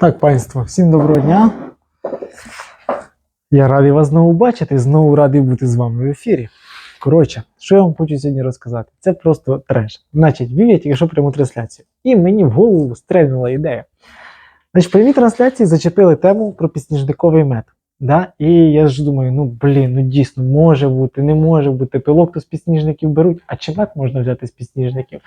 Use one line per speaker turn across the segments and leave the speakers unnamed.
Так, панство, всім доброго дня. Я радий вас знову бачити, знову радий бути з вами в ефірі. Коротше, що я вам хочу сьогодні розказати? Це просто треш. Значить, вів я тільки що пряму трансляцію. І мені в голову стрельнула ідея. Значить, прямі трансляції зачепили тему про підсніжниковий мед. Да? І я ж думаю, ну блін, ну дійсно, може бути, не може бути. Пилок то з підсніжників беруть, а чи мед можна взяти з підсніжників?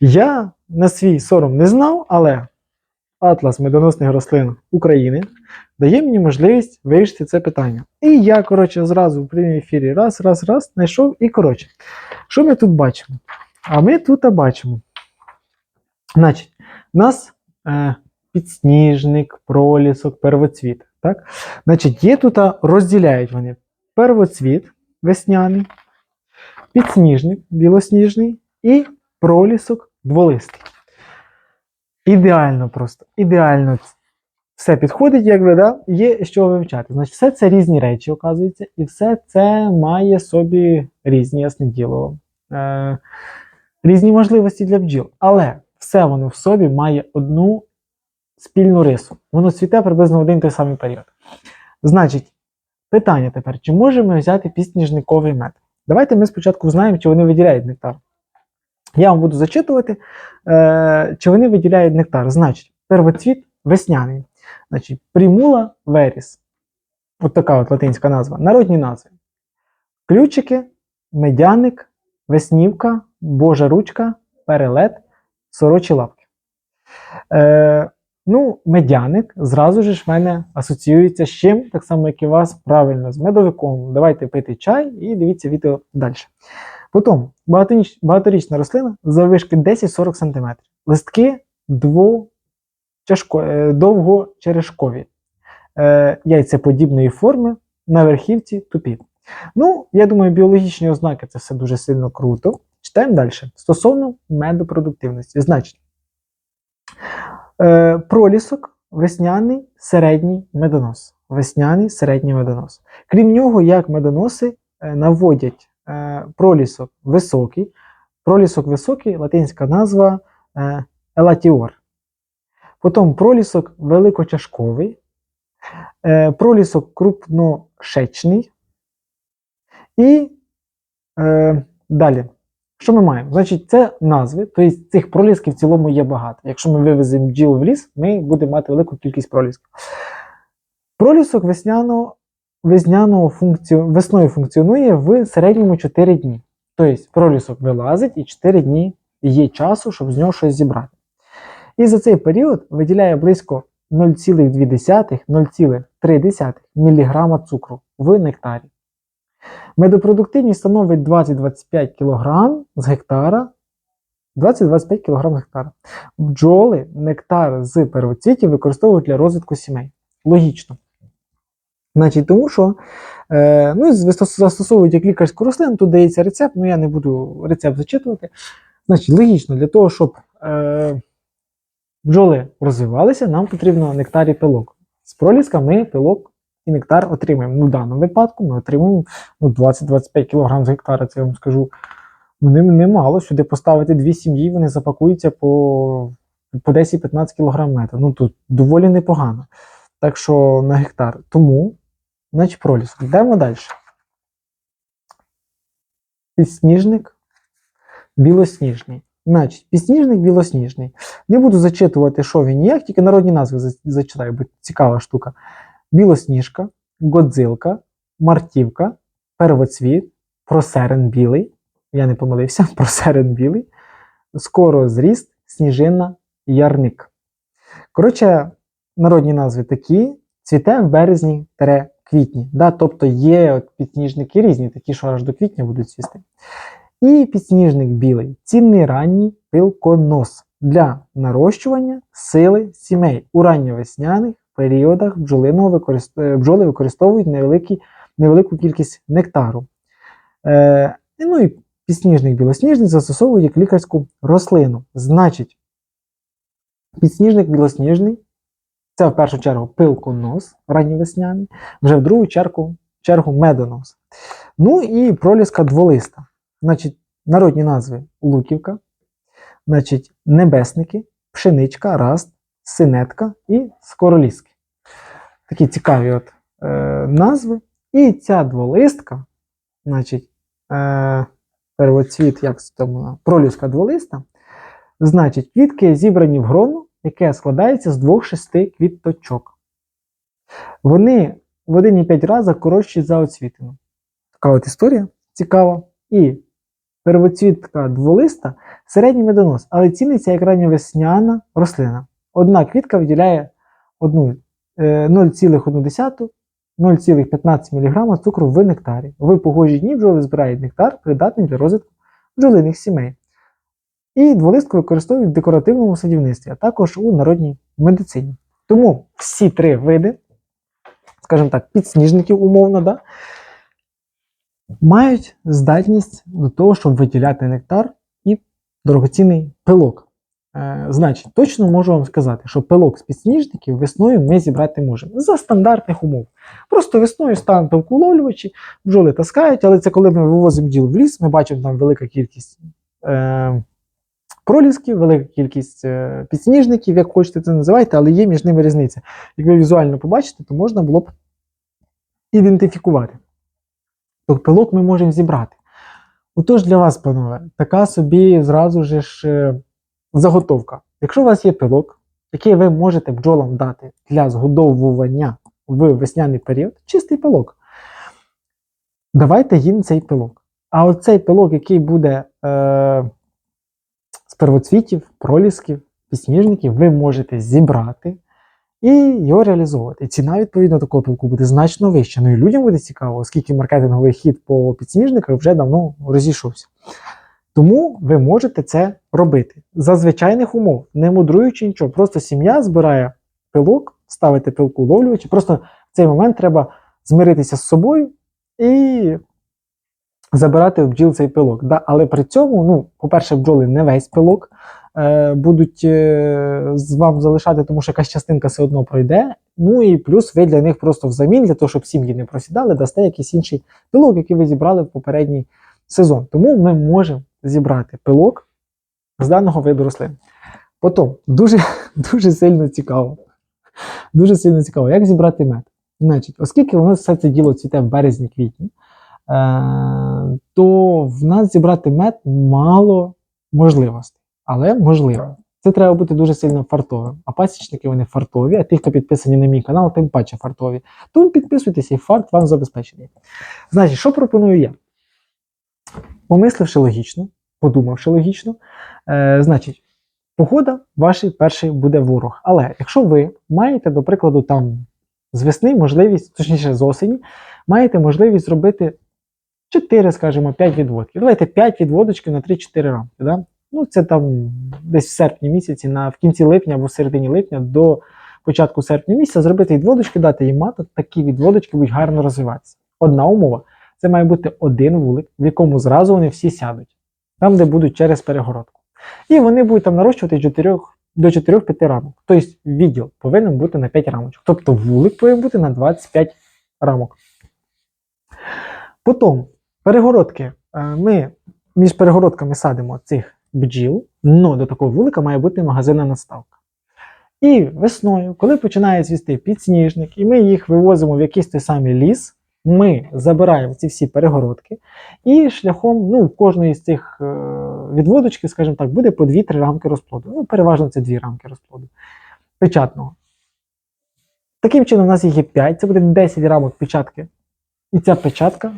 Я на свій сором не знав, але Атлас медоносних рослин України дає мені можливість вирішити це питання. І я, коротше, зразу в прямій ефірі раз, раз, раз знайшов. І коротше, що ми тут бачимо? А ми тут бачимо. Значить, у нас е, підсніжник, пролісок, первоцвіт. Так? Значить, є тут розділяють вони первоцвіт весняний, підсніжник білосніжний і пролісок дволистий. Ідеально просто, ідеально все підходить, якби, да? є що вивчати. Значить, все це різні речі, оказується, і все це має собі різні, ясне діло, е, різні можливості для бджіл. Але все воно в собі має одну спільну рису. Воно цвіте приблизно один той самий період. Значить, питання тепер: чи можемо взяти підсніжниковий мед? Давайте ми спочатку знаємо, чи вони виділяють нектар. Я вам буду зачитувати, е, чи вони виділяють нектар. Значить, первоцвіт весняний. Значить, примула веріс. От така от латинська назва. Народні назви. Ключики, медяник, веснівка, божа ручка, перелет, сорочі лапки. Е, ну, медяник зразу ж в мене асоціюється з чим, так само, як і вас, правильно, з медовиком. Давайте пити чай і дивіться відео далі. Потім багаторічна рослина заввишки 10-40 см. Листки е, довгочерешкові, е, яйцеподібної форми, на верхівці тупі. Ну, я думаю, біологічні ознаки це все дуже сильно круто. Читаємо далі. Стосовно медопродуктивності. Значить, е, пролісок, весняний середній медонос. Весняний середній медонос. Крім нього, як медоноси е, наводять пролісок високий. Пролісок високий, латинська назва е, елатіор. Потім пролісок великочашковий, е, пролісок крупношечний. І е, далі. Що ми маємо? Значить, це назви, тобто цих пролісків в цілому є багато. Якщо ми вивеземо бджіл в ліс, ми будемо мати велику кількість пролісків. Пролісок весняного, весняного функцію, весною функціонує в середньому 4 дні. Тобто пролісок вилазить і 4 дні є часу, щоб з нього щось зібрати. І за цей період виділяє близько 0,2-0,3 мг цукру в нектарі. Медопродуктивність становить 20-25 кг з гектара. 20-25 кг з гектара. Бджоли нектар з первоцвітів використовують для розвитку сімей. Логічно. Значить, тому що е, ну, застосовують як лікарську рослину, тут дається рецепт, ну я не буду рецепт зачитувати. Значить, логічно, для того, щоб е, бджоли розвивалися, нам потрібно нектар і пилок. З проліска ми пилок і нектар отримаємо. Ну, в даному випадку ми отримуємо ну, 20-25 кг з гектара, це я вам скажу. Ну, немало. Сюди поставити дві сім'ї, вони запакуються по, по 10-15 кг метра. Ну тут доволі непогано. Так що на гектар. Тому, значить, пролісок. Йдемо далі. Підсніжник білосніжний. Значить, підсніжник білосніжний. Не буду зачитувати, що він ніяк, тільки народні назви зачитаю, бо цікава штука. Білосніжка, Годзилка, Мартівка, Первоцвіт, Просерен білий. Я не помилився, Просерен білий, Скорозріст, Сніжина, Ярник. Коротше, народні назви такі: цвіте в березні квітні. Да? Тобто є от підсніжники різні, такі, що аж до квітня будуть цвісти. І підсніжник білий цінний ранній пилконос для нарощування сили сімей. У ранньовесняних періодах бджолиного використ... е, бджоли використовують невеликі, невелику кількість нектару. Е, ну і підсніжник білосніжний застосовують як лікарську рослину. Значить, підсніжник білосніжний це в першу чергу пилконос ранньовесняний, вже в другу чергу, чергу медонос. Ну і проліска дволиста. Значить, народні назви Луківка, значить, небесники, пшеничка, раст, синетка і скороліски. Такі цікаві от, е, назви. І ця дволистка, значить, е, первоцвіт, як це там, проліска дволиста, значить, квітки зібрані в грону, яке складається з двох шести квіточок. Вони в 1,5 рази коротші за оцвітину. Така от історія цікава. І первоцвітка дволиста середній медонос, але ціниться як ранньовесняна рослина. Одна квітка виділяє е, 0,1 0,15 мг цукру в нектарі. В погожі дні бджоли збирають нектар, придатний для розвитку бджолиних сімей. І дволистку використовують в декоративному садівництві, а також у народній медицині. Тому всі три види, скажімо так, підсніжників умовно, да, мають здатність до того, щоб виділяти нектар і дорогоцінний пилок. Е, значить, точно можу вам сказати, що пилок з підсніжників весною ми зібрати можемо за стандартних умов. Просто весною ставимо пилкуловлювачі, бджоли таскають, але це коли ми вивозимо бджіл в ліс, ми бачимо там велика кількість е, пролісків, велика кількість е, підсніжників, як хочете це називайте, але є між ними різниця. Як ви візуально побачите, то можна було б ідентифікувати. Тобто пилок ми можемо зібрати. Отож, для вас, панове, така собі зразу ж е, заготовка. Якщо у вас є пилок, який ви можете бджолам дати для згодовування в весняний період, чистий пилок, давайте їм цей пилок. А оцей пилок, який буде е, первоцвітів, пролісків, підсніжників, ви можете зібрати і його реалізовувати. І ціна, відповідно, такого пилку буде значно вища. Ну і людям буде цікаво, оскільки маркетинговий хід по підсніжниках вже давно розійшовся. Тому ви можете це робити за звичайних умов, не мудруючи нічого. Просто сім'я збирає пилок, ставите пилку ловлювачі. Просто в цей момент треба змиритися з собою і забирати в бджіл цей пилок. Да? Але при цьому, ну, по-перше, бджоли не весь пилок е, будуть е, з вам залишати, тому що якась частинка все одно пройде. Ну і плюс ви для них просто взамін, для того, щоб сім'ї не просідали, дасте якийсь інший пилок, який ви зібрали в попередній сезон. Тому ми можемо зібрати пилок з даного виду рослин. Потім дуже, дуже сильно цікаво. Дуже сильно цікаво, як зібрати мед. Значить, оскільки нас все це діло цвіте в березні-квітні, е, то в нас зібрати мед мало можливостей, але можливо. Це треба бути дуже сильно фартовим. А пасічники вони фартові, а ті, хто підписані на мій канал, тим паче фартові. Тому підписуйтесь і фарт вам забезпечений. Значить, що пропоную я? Помисливши логічно, подумавши логічно, е, значить, погода ваш перший буде ворог. Але якщо ви маєте, до прикладу, там з весни можливість, точніше з осені, маєте можливість зробити 4, скажімо, 5 відводків. Давайте 5 відводочків на 3-4 рамки. Да? Ну, це там десь в серпні місяці, на, в кінці липня або в середині липня до початку серпня місяця зробити відводочки, дати їм мати, такі відводочки будуть гарно розвиватися. Одна умова це має бути один вулик, в якому зразу вони всі сядуть, там, де будуть через перегородку. І вони будуть там нарощувати 4, до 4-5 рамок. Тобто відділ повинен бути на 5 рамочок. Тобто вулик повинен бути на 25 рамок. Потім перегородки. Е, Ми між перегородками садимо цих бджіл, але до такого вулика має бути магазинна наставка. І весною, коли починає цвісти підсніжник, і ми їх вивозимо в якийсь той самий ліс, ми забираємо ці всі перегородки, і шляхом ну, кожної з цих е, відводочків, скажімо так, буде по 2-3 рамки розплоду. Ну, переважно це 2 рамки розплоду печатного. Таким чином, у нас їх є 5, це буде 10 рамок печатки. І ця печатка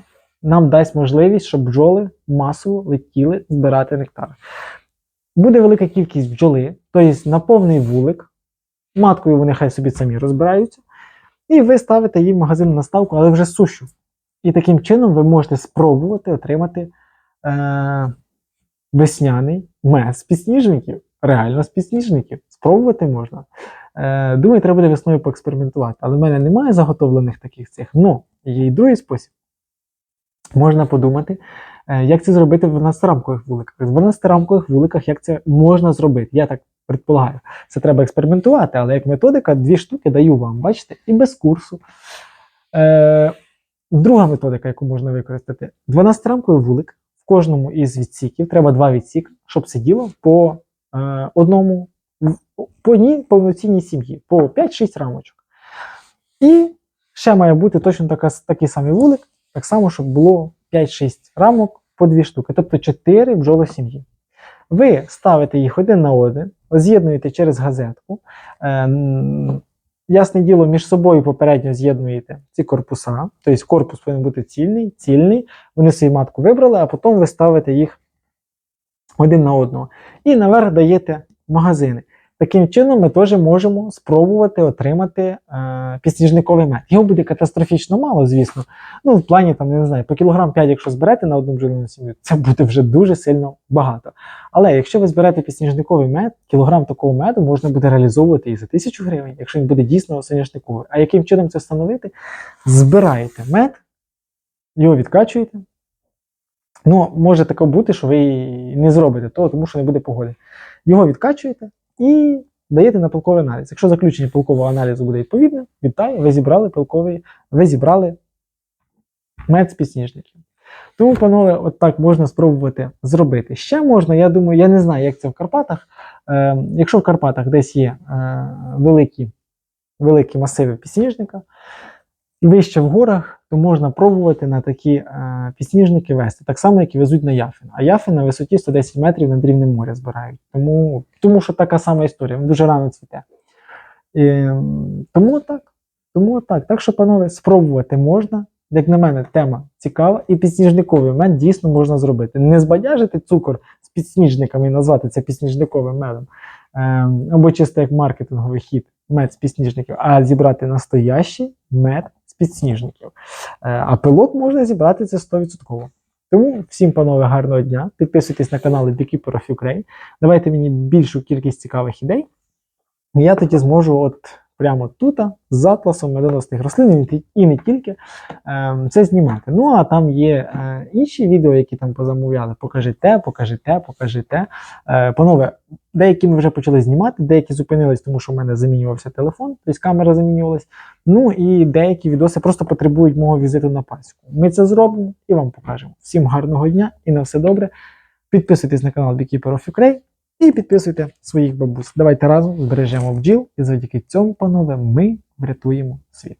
нам дасть можливість, щоб бджоли масово летіли збирати нектар. Буде велика кількість бджоли, тобто на повний вулик. Маткою вони хай собі самі розбираються. І ви ставите їм магазин наставку, але вже сущу. І таким чином ви можете спробувати отримати е- весняний мед з підсніжників. Реально з підсніжників. Спробувати можна. Е- думаю, треба буде весною поекспериментувати. Але в мене немає заготовлених таких цих. Ну, є і другий спосіб. Можна подумати, е, як це зробити в 12-рамкових вуликах. В 12-рамкових вуликах як це можна зробити? Я так предполагаю. Це треба експериментувати, але як методика, дві штуки даю вам, бачите, і без курсу. Е, Друга методика, яку можна використати: 12-рамковий вулик. В кожному із відсіків треба два відсіки, щоб сиділо по е, одному по одній повноцінній сім'ї, по 5-6 рамочок. І ще має бути точно така, такий самий вулик, так само, щоб було 5-6 рамок по 2 штуки, тобто 4 бджоли сім'ї. Ви ставите їх один на один, з'єднуєте через газетку. Е, Ясне діло, між собою попередньо з'єднуєте ці корпуса, тобто корпус повинен бути цільний, цільний. Вони свою матку вибрали, а потім ви ставите їх один на одного. І наверх даєте магазини. Таким чином, ми теж можемо спробувати отримати е, підсніжниковий мед. Його буде катастрофічно мало, звісно. Ну, в плані там, не знаю, по кілограм 5, якщо зберете на одну бджолину сім'ю, це буде вже дуже сильно багато. Але якщо ви зберете підсніжниковий мед, кілограм такого меду можна буде реалізовувати і за тисячу гривень, якщо він буде дійсно соняшниковий. А яким чином це встановити? Збираєте мед, його відкачуєте. Ну, може таке бути, що ви не зробите того, тому що не буде погоди. Його відкачуєте і даєте на пилковий аналіз. Якщо заключення пилкового аналізу буде відповідне, вітаю, ви зібрали пилковий, ви зібрали мед. Тому, панове, от так можна спробувати зробити. Ще можна, я думаю, я не знаю, як це в Карпатах. Е, якщо в Карпатах десь є е, великі, великі масиви підсніжника, і вище в горах, то можна пробувати на такі е, підсніжники вести, так само, як і везуть на яфін. А яфін на висоті 110 метрів над рівнем моря збирають. Тому, тому що така сама історія, він дуже рано цвіте. І, тому так. Тому так. Так що, панове, спробувати можна. Як на мене, тема цікава, і підсніжниковий мед дійсно можна зробити. Не збадяжити цукор з підсніжниками і назвати це підсніжниковим медом, ем, або чисто як маркетинговий хід мед з підсніжників, а зібрати настоящий мед з підсніжників. Е, а пилот можна зібрати це 100%. Тому всім, панове, гарного дня. Підписуйтесь на канал Beekeeper of Ukraine. Давайте мені більшу кількість цікавих ідей. І я тоді зможу от прямо тут, з атласом медоносних рослин і не тільки ем, це знімати. Ну, а там є е, інші відео, які там позамовляли. Покажи те, покажи те, покажи те. Е, панове, деякі ми вже почали знімати, деякі зупинились, тому що в мене замінювався телефон, тобто камера замінювалась. Ну і деякі відоси просто потребують мого візиту на пасіку. Ми це зробимо і вам покажемо. Всім гарного дня і на все добре. Підписуйтесь на канал Beekeeper of Ukraine і підписуйте своїх бабусь. Давайте разом збережемо бджіл, і завдяки цьому, панове, ми врятуємо світ.